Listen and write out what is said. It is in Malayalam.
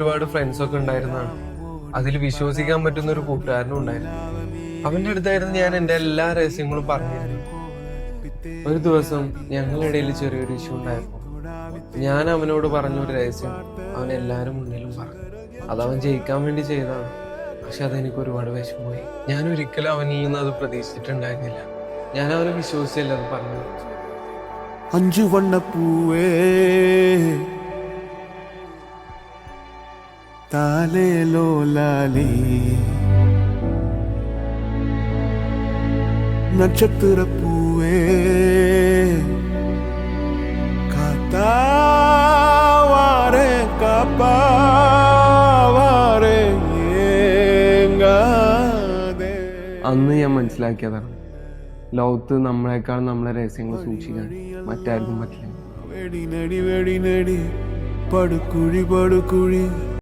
ഒരുപാട് ഫ്രണ്ട്സ് ഒക്കെ ഉണ്ടായിരുന്നതാണ് അതിൽ വിശ്വസിക്കാൻ പറ്റുന്ന ഒരു കൂട്ടുകാരനും ഉണ്ടായിരുന്നു. അവന്റെ അടുത്തായിരുന്നു ഞാൻ എന്റെ എല്ലാ രഹസ്യങ്ങളും പറഞ്ഞിരുന്നു ഒരു ദിവസം ഞങ്ങളുടെ ഇടയിൽ ചെറിയൊരു ഇഷ്യൂ ഉണ്ടായിരുന്നു ഞാൻ അവനോട് പറഞ്ഞ ഒരു രഹസ്യം അവൻ എല്ലാവരും മുന്നിലും പറഞ്ഞു. അതവൻ ജയിക്കാൻ വേണ്ടി ചെയ്തതാണ്. പക്ഷെ അതെനിക്ക് ഒരുപാട് വിഷമമായി. ഞാൻ ഒരിക്കലും അവനിൽ നിന്ന് അത് പ്രതീക്ഷിച്ചിട്ടുണ്ടായിരുന്നില്ല. ഞാൻ അവനെ വിശ്വസിച്ചില്ല അത് പറഞ്ഞു അഞ്ചു വണ്ണപ്പൂവേ താലേലോ ലാലി നക്ഷത്രപ്പൂവേ കാത്താവാരെ കാപ്പാവാരെ അന്ന് ഞാൻ മനസ്സിലാക്കിയതാണ്. ലോകത്ത് നമ്മളെക്കാൾ നമ്മളെ രഹസ്യങ്ങൾ സൂക്ഷിക്കാൻ മറ്റാർക്കും പറ്റില്ല. പടുക്കുഴി പടുക്കുഴി.